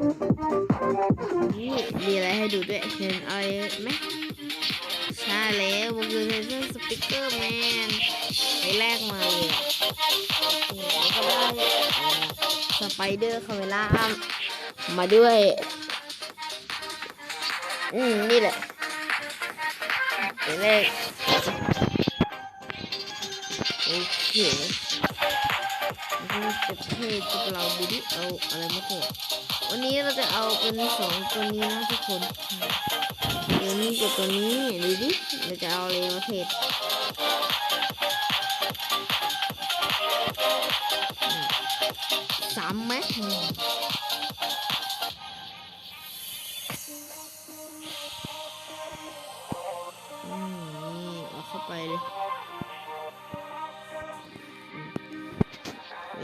นี่มีอะไรให้ดูด้วยเห็นอะไรไหมใช่แล้วมันคือเซนเซอร์สปิเกอร์แมนไปแรกมาเลยอะนี่แล้วก็ได้สไปเดอร์คาเมล่ามาด้วย อืม นี่แหละไปแรกโอเคแล้วจะเท่พวกเราดูดิเอาอะไรมาเถอะ วันนี้เราจะเอาเป็นสองตัวนี้นะทุกคนตัวนี้กับตัวนี้ดูดิเราจะเอาอะไรมาเทศสามไหมอืมอืมนี่เอาเข้าไปเลย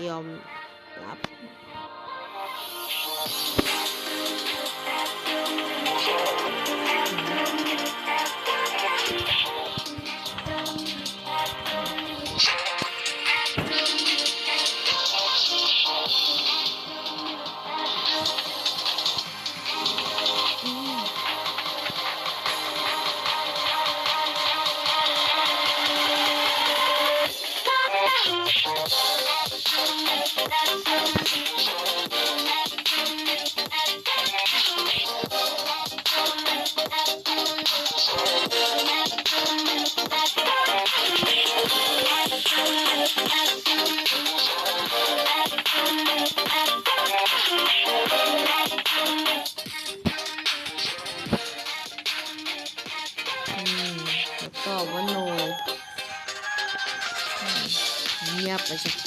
ยอม อื เ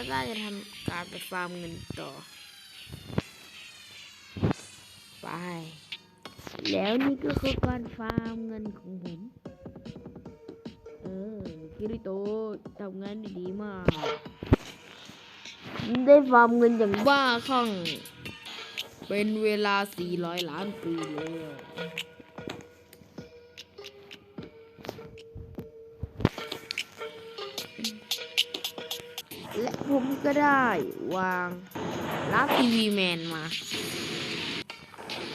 ก็ได้จะทำการไปฟาร์มเงินต่อ ไป แล้วนี่ก็คือการฟาร์มเงินของผม เออคิริโตทำงานได้ดีมาก ได้ฟาร์มเงินอย่างบ้าคลั่ง เป็นเวลา 400 ล้านปีแล้ว ผมก็ได้วางรับทีวีแมนมา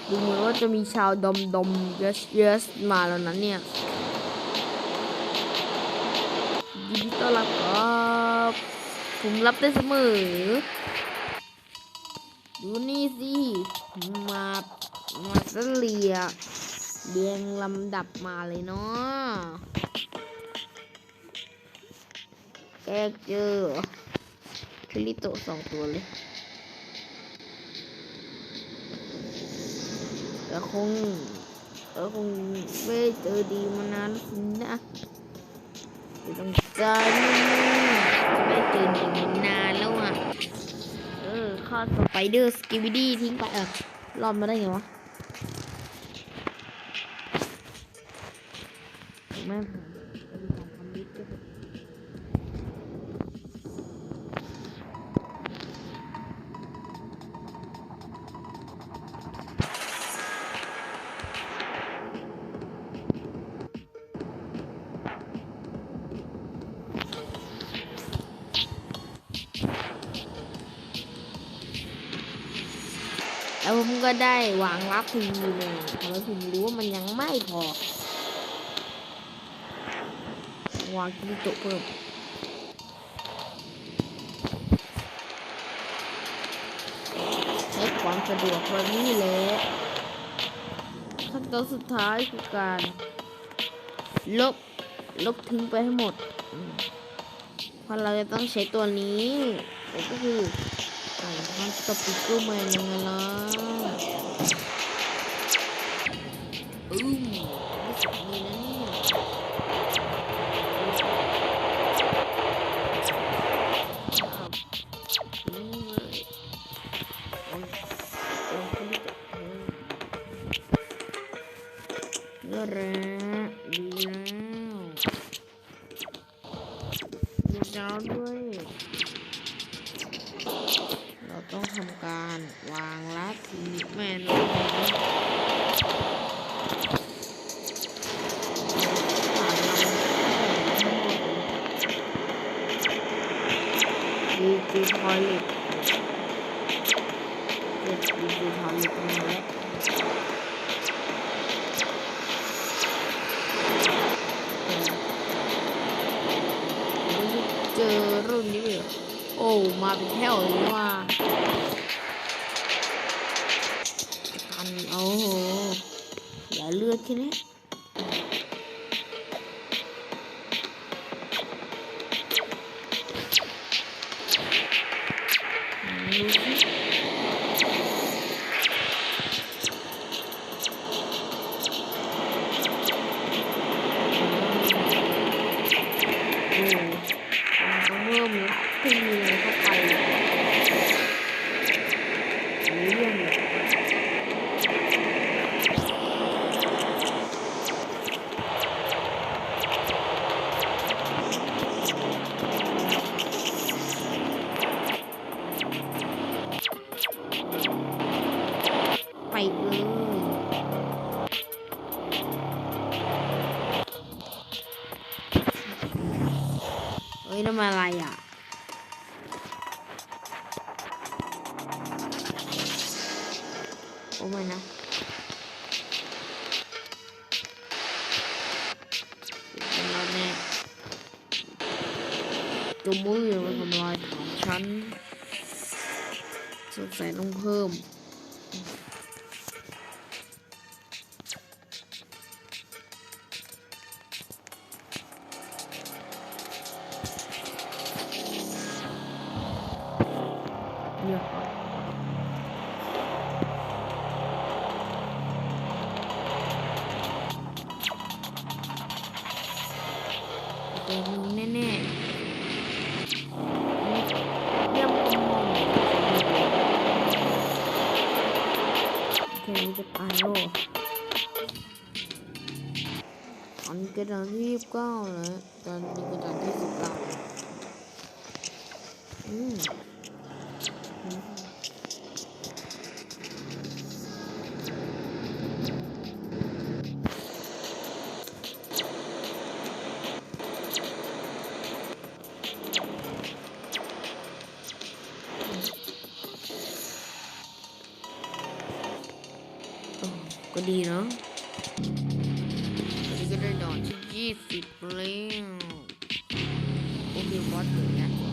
ดูเหมือนว่าจะมีชาวดมดมเยสเยสมาแล้วนั้นเนี่ยยินดีต้อนรับครับผมรับได้เสมอ ดูนี่สิ มามาเสลียเรียงลำดับมาเลยเนาะแกเจอ คิริโตสองตัวเลยแต่คงแต่คงไม่เจอดีมานานแล้วนะไม่ต้องใจนี่ไม่เจอดีมานานแล้วอะ เออข้าสไปเดอร์สกิบิดี้ทิ้งไปเออรอดมาได้ไงวะไม่ แล้วผมก็ได้วางรับทีวีเลยทำให้ผมรู้ว่ามันยังไม่พอ วางที่โต๊ะเพิ่มใช้ความสะดวกแบบนี้แหละขั้นตอนสุดท้ายคือการ ลบ ลบทิ้งไปให้หมดเพราะเราจะต้องใช้ตัวนี้ก็คือ การทำสปิเกอร์แมนยังไงล่ะอืม แมนดีจีทอยเล็กดีจีทอยเล็กมาแล้วเจอรุ่นนี้เลอโอ้ มาเป็นแถวเลยว่า อย่าเเฮ้ยนั่นมันอะไรอะโอ้ไม่นะเป็นเรแน่จมมือมาทำลายฐานฉันสงสัยต้องเพิ่ม ตัวนี้แน่ๆเยี่ยมกมองเทนจะตายโลตอนนี้กระดานที่ยี่สิบเก้าแล้วตอนนี้กระดานที่สิบเก้าอืม ดีเนาะวันนี้ก็ได้ดอกที่ยี่สิบแล้วโอเคบอสถึงนะบ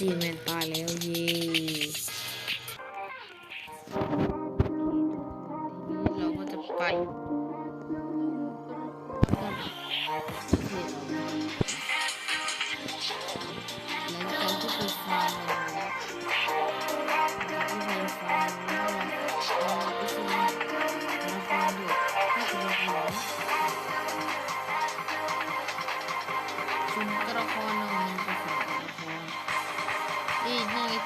จีแมนตายแล้วเย่เราก็จะไป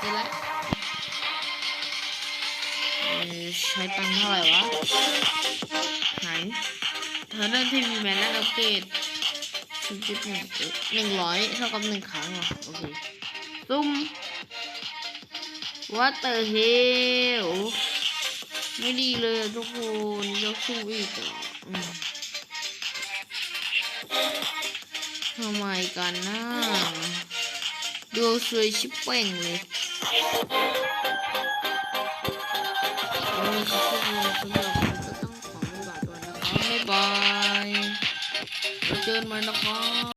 เจอแล้วใช้ตังเท่าไหร่วะ ไหนเธอเริ่มที่มีแมนแล้วอัปเกรดศูนจุดหนึ่งหนึ่งร้อยเท่ากับหนึ่งครั้งเหรอโอเคซุ่ม What the hell ไม่ดีเลยทุกคนยกสู้อีกอะอืมทำไมกันนะดูสวยชิบเป่งเลย โอ้ยทุกคนสำหรับผมก็ต้องขอไม่บาดด้วยนะครับบ๊ายบายไว้เจอกันใหม่นะครับ